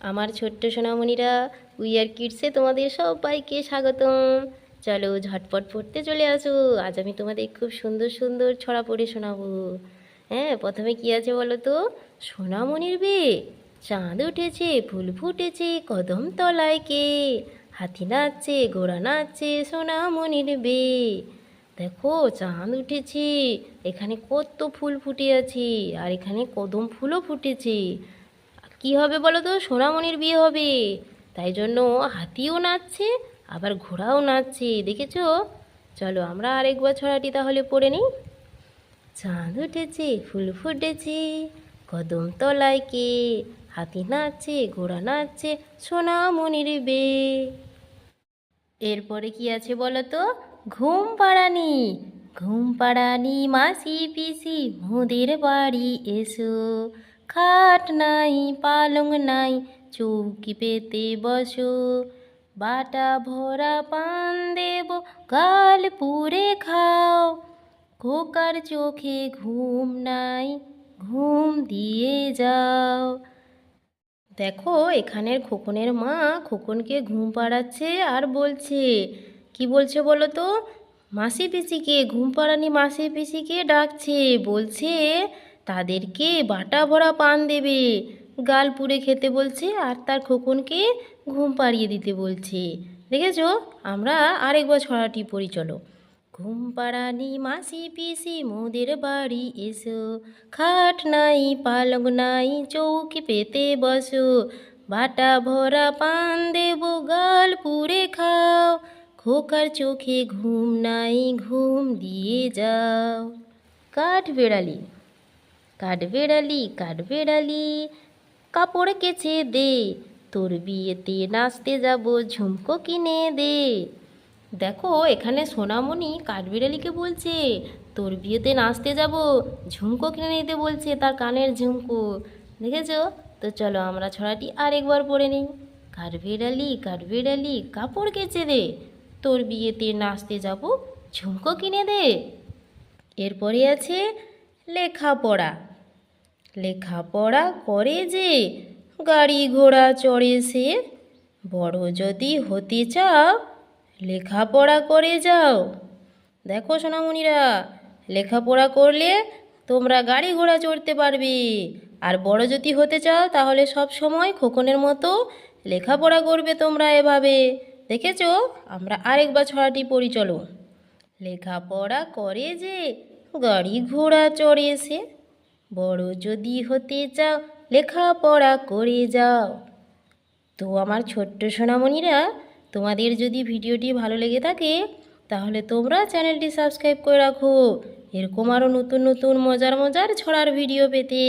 আমার ছোট্ট সোনামণিরা উই আর কিডসে তোমাদের সবাইকে স্বাগতম। চলো ঝটপট পড়তে চলে আসো। আজ আমি তোমাদের খুব সুন্দর সুন্দর ছড়া পড়ে শোনাবো। হ্যাঁ প্রথমে কি আছে বলো তো? সোনামণির বে চাঁদ উঠেছে, ফুল ফুটেছে, কদম তলায় কে? হাতি নাচছে, ঘোড়া নাচছে, সোনামণির বে দেখো, চাঁদ উঠেছে, এখানে কত ফুল ফুটে আছে, আর এখানে কদম ফুলও ফুটেছে। কি হবে বলো তো? সোনামণির বিয়ে হবে। তাই জন্য হাতিও নাচছে, আবার ঘোড়াও নাচছে, দেখেছ? চলো আমরা আরেকবার ছড়াটি তাহলে পড়ে নিই। চাঁদ উঠেছে, ফুল ফুটেছে, কদম তলায় কে? হাতি নাচছে, ঘোড়া নাচছে, সোনামণির বে এরপরে কি আছে বলো তো? ঘুম পাড়ানি ঘুম পাড়ানি মাসি পিসি, মোদের বাড়ি এসো। খাট নাই, পালং নাই, চৌকি পেতে বসো। বাটা ভরা পান দেব, গাল পুরে খাও। খোকার চোখে ঘুম নাই, ঘুম দিয়ে যাও। দেখো, এখানের খোকনের মা খোকনকে ঘুম পাড়াচ্ছে আর বলছে, কি বলছে বলো তো? মাসি পিসিকে ঘুম পাড়ানি মাসি পিসিকে ডাকছে, বলছে তাদেরকে বাটা ভরা পান দেবে। গাল পুড়ে খেতে বলছে আর তার খোকনকে ঘুম পাড়িয়ে দিতে বলছে। দেখেছ? আমরা আরেকবার ছড়াটি পড়ি, চলো। ঘুম পাড়ানি মাসি পিসি, মোদের বাড়ি এসো। খাট নাই, পালং নাই, চৌকি পেতে বসো। বাটা ভরা পান দেব, গাল পুড়ে খাও। খোকার চোখে ঘুম নাই, ঘুম দিয়ে যাও। কাঠ বেড়ালি। কাঠ বেড়ালি কাঠ বেড়ালি? কাপড় কেচে দে, তোর বিয়েতে নাচতে যাব, ঝুমকো কিনে দে। দেখো, এখানে সোনামণি কাঠবিড়ালিকে বলছে, তোর বিয়েতে নাচতে যাব, ঝুমকো কিনে নিতে বলছে, তার কানের ঝুমকো। দেখেছ? তো চলো আমরা ছড়াটি আরেকবার পড়ে নিই। কাঠবিড়ালি কাঠবিড়ালি কাপড় কেচে দে, তোর বিয়েতে নাচতে যাব, ঝুমকো কিনে দে। এরপরে আছে লেখাপড়া। লেখাপড়া করে যে গাড়ি ঘোড়া চড়ে সে। বড় যদি হতে চাও, লেখাপড়া করে যাও। দেখো সোনামণিরা, লেখাপড়া করলে তোমরা গাড়ি ঘোড়া চড়তে পারবে। আর বড় যদি হতে চাও, তাহলে সব সময় খোকনের মতো লেখাপড়া করবে তোমরা এভাবে। দেখেছ? আমরা আরেকবার ছড়াটি পড়ি, চলো। লেখাপড়া করে যে গাড়ি ঘোড়া চড়ে সে। বড় যদি হতে চাও, লেখাপড়া করে যাও। তো আমার ছোট্ট সোনামণিরা, তোমাদের যদি ভিডিওটি ভালো লেগে থাকে, তাহলে তোমরা চ্যানেলটি সাবস্ক্রাইব করে রাখো। এরকম আরও নতুন নতুন মজার মজার ছড়ার ভিডিও পেতে।